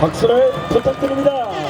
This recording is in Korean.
박수를 부탁드립니다.